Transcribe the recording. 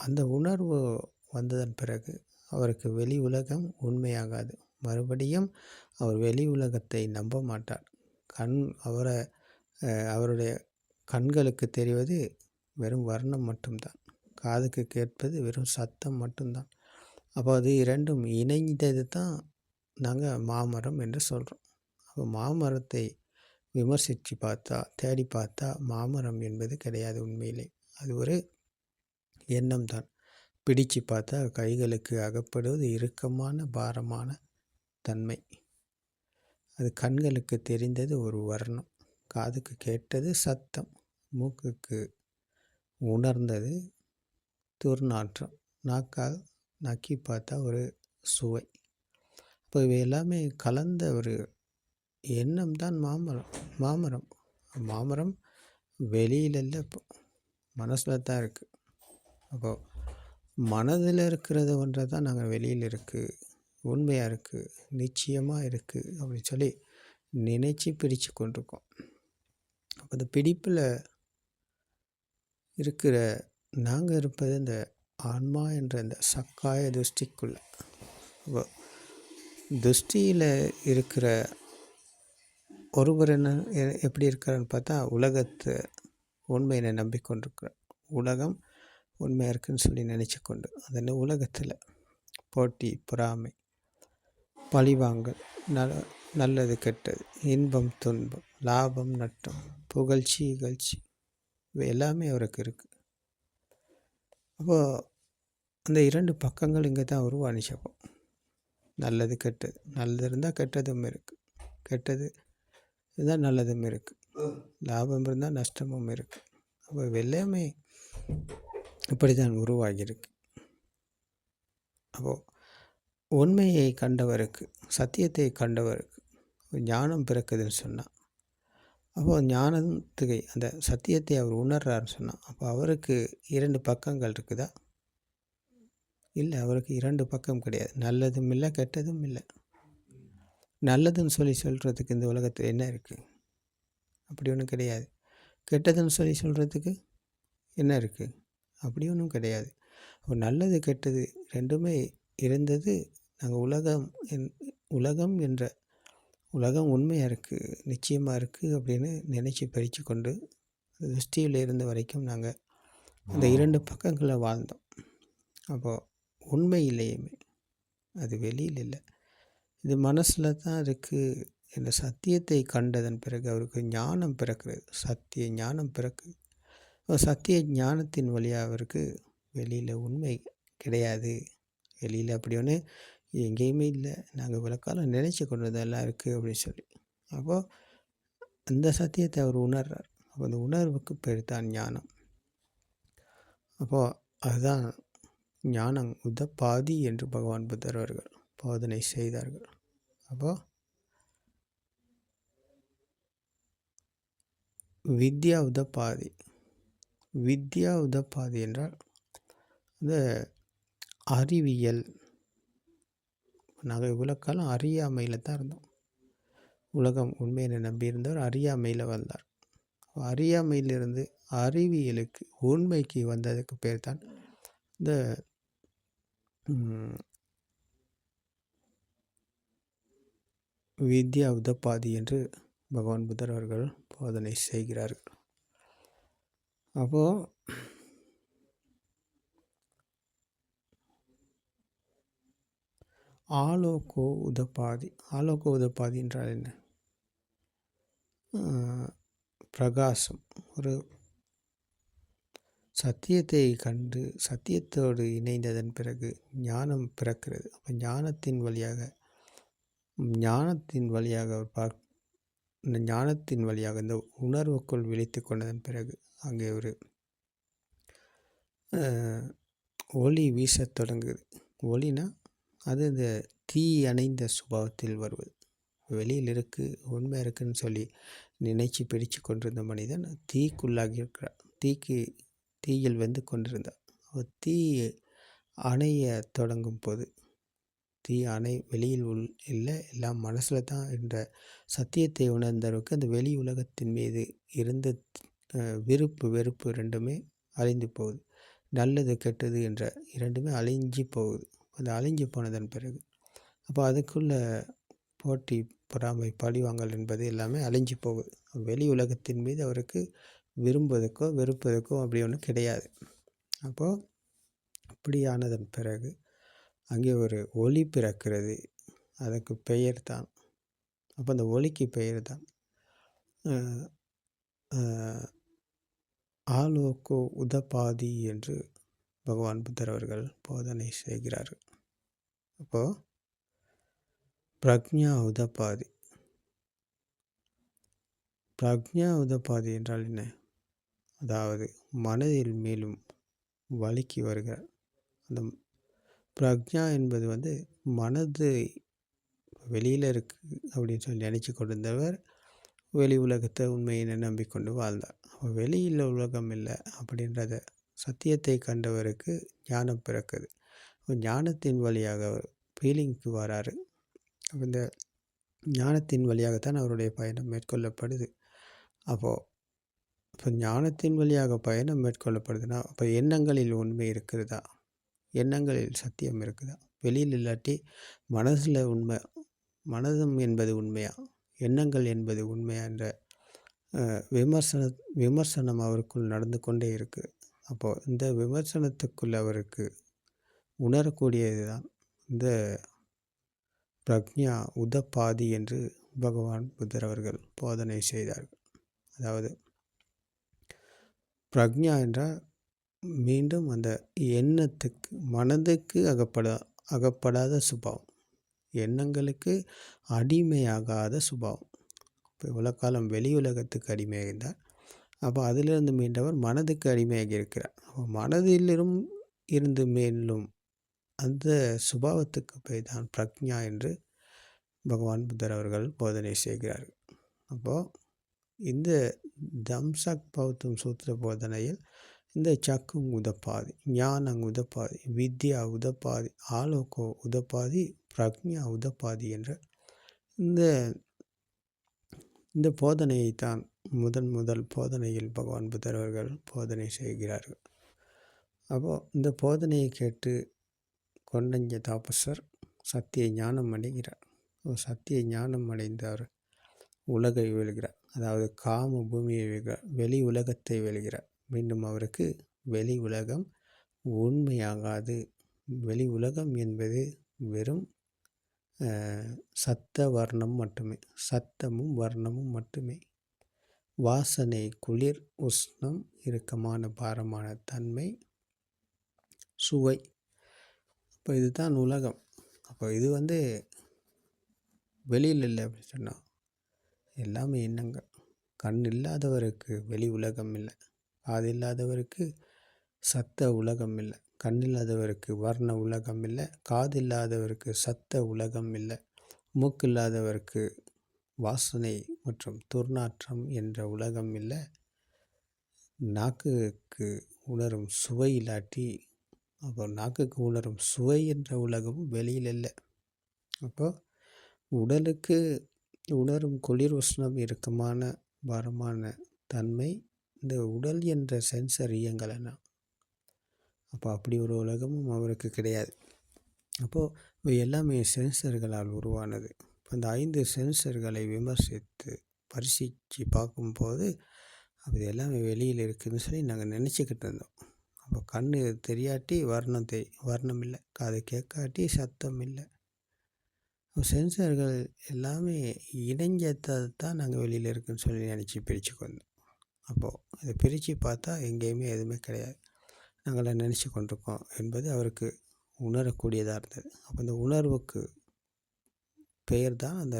அந்த உணர்வு வந்ததன் பிறகு அவருக்கு வெளி உலகம் உண்மையாகாது. மறுபடியும் அவர் வெளி உலகத்தை நம்ப மாட்டார். கண் அவரை அவருடைய கண்களுக்கு தெரிவது வெறும் வர்ணம் மட்டும்தான். காதுக்கு கேட்பது வெறும் சத்தம் மட்டும்தான். அப்போ அது இரண்டும் இணைந்தது தான் நாங்கள் மாமரம் என்று சொல்கிறோம் அப்போ மாமரத்தை விமர்சித்து பார்த்தா தேடி பார்த்தா மாமரம் என்பது கிடையாது உண்மையிலே. அது ஒரு எண்ணம் தான் பிடிச்சு பார்த்தா கைகளுக்கு அகப்படுவது இறுக்கமான பாரமான தன்மை. அது கண்களுக்கு தெரிந்தது ஒரு வர்ணம். காதுக்கு கேட்டது சத்தம். மூக்குக்கு உணர்ந்தது துர்நாற்றம். நாக்கால் நக்கி பார்த்தா ஒரு சுவை. இப்போ இவை எல்லாமே கலந்த ஒரு எண்ணம் தான் மாமரம் மாமரம். மாமரம் வெளியில் இல்லை இப்போ. மனசில் தான் இருக்குது அப்போது மனதில் இருக்கிறத ஒன்றை தான் நாங்கள் வெளியில் இருக்குது உண்மையாக இருக்குது நிச்சயமாக இருக்குது அப்படின்னு சொல்லி நினச்சி பிடிச்சு கொண்டிருக்கோம். அப்போ அந்த பிடிப்பில் இருக்கிற நாங்கள் இருப்பது இந்த ஆன்மா என்ற இந்த சக்காய துஷ்டிக்குள்ளே அப்போ துஷ்டியில் இருக்கிற ஒருவர் என்ன எப்படி இருக்காருன்னு பார்த்தா உலகத்தை உண்மையினை நம்பிக்கொண்டிருக்கிறார். உலகம் உண்மையாக இருக்குன்னு சொல்லி நினச்சி கொண்டு அந்த உலகத்தில் போட்டி பொறாமை பழிவாங்கல் நல நல்லது கெட்டது இன்பம் துன்பம் லாபம் நட்டம் புகழ்ச்சி இகழ்ச்சி இவை எல்லாமே அவருக்கு இருக்குது அப்போது அந்த இரண்டு பக்கங்கள் இங்கே தான் உருவானிச்சப்போ நல்லது கெட்டது நல்லது இருந்தால் கெட்டதும் இருக்குது கெட்டது இருந்தால் நல்லதும் இருக்குது லாபம் இருந்தால் நஷ்டமும் இருக்குது அப்போ எல்லாமே இப்படி தான் உருவாகியிருக்கு. அப்போது உண்மையை கண்டவருக்கு சத்தியத்தை கண்டவருக்கு ஞானம் பிறக்குதுன்னு சொன்னால் அப்போது ஞானத்துக்கு அந்த சத்தியத்தை அவர் உணர்றாருன்னு சொன்னால் அப்போ அவருக்கு இரண்டு பக்கங்கள் இருக்குதா? இல்லை அவருக்கு இரண்டு பக்கம் கிடையாது. நல்லதும் இல்லை கெட்டதும் இல்லை. நல்லதுன்னு சொல்லி சொல்கிறதுக்கு இந்த உலகத்தில் என்ன இருக்குது அப்படி ஒன்றும் கிடையாது. கெட்டதுன்னு சொல்லி சொல்கிறதுக்கு என்ன இருக்குது அப்படி ஒன்றும் கிடையாது. அப்போ நல்லது கெட்டது ரெண்டுமே இருந்தது. நாங்கள் உலகம் என் உலகம் என்ற உலகம் உண்மையாக இருக்குது நிச்சயமாக இருக்குது அப்படின்னு நினச்சி பறித்து கொண்டு திருஷ்டியில் இருந்த வரைக்கும் நாங்கள் அந்த இரண்டு பக்கங்களில் வாழ்ந்தோம். அப்போது உண்மையிலேயுமே அது வெளியில் இல்லை. இது மனசில் தான் இருக்குது இந்த சத்தியத்தை கண்டதன் பிறகு அவருக்கு ஞானம் பிறக்கிறது. சத்திய ஞானம் பிறக்குது. சத்திய ஞானத்தின் வழியாக அவருக்கு வெளியில் உண்மை கிடையாது. வெளியில் அப்படி ஒன்று எங்கேயுமே இல்லை. நாங்கள் விளக்காலம் நினச்சி கொண்டதெல்லாம் இருக்குது அப்படின்னு சொல்லி. அப்போது அந்த சத்தியத்தை அவர் உணர்றார். அப்போ அந்த உணர்வுக்கு பேர் தான் ஞானம். அப்போது அதுதான் ஞானம் உதப்பாதி என்று பகவான் புத்தர் அவர்கள் போதனை செய்தார்கள். அப்போது வித்யா உதப்பாதி வித்யா உதப்பாதி என்றால் இந்த அறிவியல் நாங்கள் இவ்வளோ காலம் அறியாமையில் தான் இருந்தோம். உலகம் உண்மையினை நம்பியிருந்தவர் அறியாமையில் வந்தார். அறியாமையிலிருந்து அறிவியலுக்கு உண்மைக்கு வந்ததுக்கு பேர் தான் இந்த வித்யா உதப்பாதி என்று பகவான் புத்தர் அவர்கள் போதனை செய்கிறார்கள். அப்போது ஆலோகோ உதப்பாதி ஆலோகோ உதப்பாதி என்றால் என்ன? பிரகாசம். ஒரு சத்தியத்தை கண்டு சத்தியத்தோடு இணைந்ததன் பிறகு ஞானம் பிறக்கிறது. அப்போ ஞானத்தின் வழியாக ஞானத்தின் வழியாக அவர் பார்க்க இந்த ஞானத்தின் வழியாக இந்த உணர்வுக்குள் விழித்து கொண்டதன் பிறகு அங்கே ஒரு ஒளி வீசத் தொடங்குது. ஒளினா அது இந்த தீ அணைந்த சுபாவத்தில் வருவது. வெளியில் இருக்குது உண்மை இருக்குன்னு சொல்லி நினைச்சு பிடிச்சு கொண்டிருந்த மனிதன் தீக்குள்ளாகி இருக்கிறார் தீக்கு தீயில் வெந்து கொண்டிருந்தார் தீ அணைய தொடங்கும் போது தீ அணை வெளியில் உள் இல்லை எல்லாம் மனசில் தான் என்ற சத்தியத்தை உணர்ந்தவருக்கு அந்த வெளி உலகத்தின் மீது இருந்த விருப்பு வெறுப்பு ரெண்டுமே அழிந்து போகுது. நல்லது கெட்டது என்ற இரண்டுமே அழிஞ்சு போகுது. அது அழிஞ்சு போனதன் பிறகு. அப்போ அதுக்குள்ள போட்டி பொறாமை பழிவாங்கல் என்பது எல்லாமே அழிஞ்சு போகுது. வெளி உலகத்தின் மீது அவருக்கு விரும்புவதற்கோ வெறுப்பதற்கோ அப்படி ஒன்றும் கிடையாது. அப்போது அப்படியானதன் பிறகு அங்கே ஒரு ஒளி பிறக்கிறது. அதற்கு பெயர் தான். அப்போ அந்த ஒளிக்கு பெயர் தான். ஆலோக்கோ உதபாதி என்று பகவான் புத்தர் அவர்கள் போதனை செய்கிறார். அப்போது பிரக்ஞா உதபாதி. பிரக்ஞா உதபாதி என்றால் என்ன? அதாவது மனதில் மேலும் வலிக்கு வருகிறார். அந்த பிரக்ஞா என்பது வந்து மனது வெளியில் இருக்குது அப்படின்னு சொல்லி நினச்சி கொண்டிருந்தவர் வெளி உலகத்தை உண்மையினை நம்பிக்கொண்டு வாழ்ந்தார். வெளியில் உலகம் இல்லை அப்படின்றத சத்தியத்தை கண்டவருக்கு ஞானம் பிறக்குது. ஞானத்தின் வழியாக ஃபீலிங்க்கு வராரு. இந்த ஞானத்தின் வழியாகத்தான் அவருடைய பயணம் மேற்கொள்ளப்படுது. அப்போது இப்போ ஞானத்தின் வழியாக பயணம் மேற்கொள்ளப்படுதுன்னா அப்போ எண்ணங்களில் உண்மை இருக்கிறதா? எண்ணங்களில் சத்தியம் இருக்குதா? வெளியில் இல்லாட்டி மனசில் உண்மை மனதும் என்பது உண்மையா? எண்ணங்கள் என்பது உண்மையா? என்ற விமர்சன விமர்சனம் அவருக்குள் நடந்து கொண்டே இருக்குது அப்போது இந்த விமர்சனத்துக்குள் அவருக்கு உணரக்கூடியது தான் இந்த பிரக்ஞா உதப்பாதி என்று பகவான் புத்தர் அவர்கள் போதனை செய்தார்கள். அதாவது பிரக்ஞா என்றால் மீண்டும் அந்த எண்ணத்துக்கு மனதுக்கு அகப்படா அகப்படாத சுபாவம். எண்ணங்களுக்கு அடிமையாகாத சுபாவம். இப்போ இவ்வளோ காலம் வெளி உலகத்துக்கு அடிமையாகிருந்தார் அப்போ அதிலிருந்து மீண்டவர் மனதுக்கு அடிமையாகி இருக்கிறார். அப்போ மனதிலும் இருந்து மேலும் அந்த சுபாவத்துக்கு போய் தான் பிரக்ஞா என்று பகவான் புத்தர் அவர்கள் போதனை செய்கிறார்கள். அப்போது இந்த தம்சக் பௌத்தம் சூத்திர போதனையில் இந்த சக்கும் உதப்பாதி ஞானம் உதப்பாதி வித்யா உதப்பாதி ஆலோகோ உதப்பாதி பிரக்ஞா உதப்பாதி என்ற இந்த இந்த போதனையை தான் முதன் முதல் போதனையில் பகவான் புத்தர் அவர்கள் போதனை செய்கிறார்கள். அப்போது இந்த போதனையை கேட்டு கொண்டஞ்ச தாபசர் சத்திய ஞானம் அடைகிறார். சத்திய ஞானம் அடைந்தவர் உலகை வெல்கிறார். அதாவது காம பூமியை வெல்கிறார். வெளி உலகத்தை வெல்கிறார். மீண்டும் அவருக்கு வெளி உலகம் உண்மையாகாது. வெளி உலகம் என்பது வெறும் சத்த வர்ணம் மட்டுமே. சத்தமும் வர்ணமும் மட்டுமே. வாசனை குளிர் உஷ்ணம் இறுக்கமான பாரமான தன்மை சுவை. அப்போ இதுதான் உலகம். அப்போ இது வந்து வெளியில் இல்லை அப்படின்னு சொன்னால் எல்லாமே எண்ணங்கள். கண் இல்லாதவருக்கு வெளி உலகம் இல்லை. காது இல்லாதவருக்கு சத்த உலகம் இல்லை. கண் இல்லாதவருக்கு வர்ண உலகம் இல்லை. காது இல்லாதவருக்கு சத்த உலகம் இல்லை. மூக்கு இல்லாதவருக்கு வாசனை மற்றும் துர்நாற்றம் என்ற உலகம் இல்லை. நாக்குக்கு உணரும் சுவை இல்லாட்டி அப்போ நாக்குக்கு உணரும் சுவை என்ற உலகமும் வெளியில் இல்லை. அப்போ உடலுக்கு உணரும் குளிர் உஷ்ணம் இறுக்கமான பாரமான தன்மை இந்த உடல் என்ற சென்சர் இயங்கலைன்னா அப்போ அப்படி ஒரு உலகமும் அவருக்கு கிடையாது. அப்போது இவை எல்லாமே சென்சர்களால் உருவானது. இப்போ இந்த ஐந்து சென்சர்களை விமர்சித்து பரிசித்து பார்க்கும்போது அது எல்லாமே வெளியில் இருக்குதுன்னு சொல்லி நாங்கள் நினச்சிக்கிட்டு இருந்தோம். அப்போ கண் தெரியாட்டி வர்ணம் தெ வர்ணம் இல்லை காது கேட்காட்டி சத்தம் இல்லை. சென்சர்கள் எல்லாமே இணைஞ்சதை தான் நாங்கள் வெளியில் இருக்குன்னு சொல்லி நினச்சி பிரித்து கொண்டோம் அப்போது அதை பிரித்து பார்த்தா எங்கேயுமே எதுவுமே கிடையாது. நாங்கள் நினச்சி கொண்டிருக்கோம் என்பது அவருக்கு உணரக்கூடியதாக இருந்தது. அப்போ இந்த உணர்வுக்கு பெயர் தான் அந்த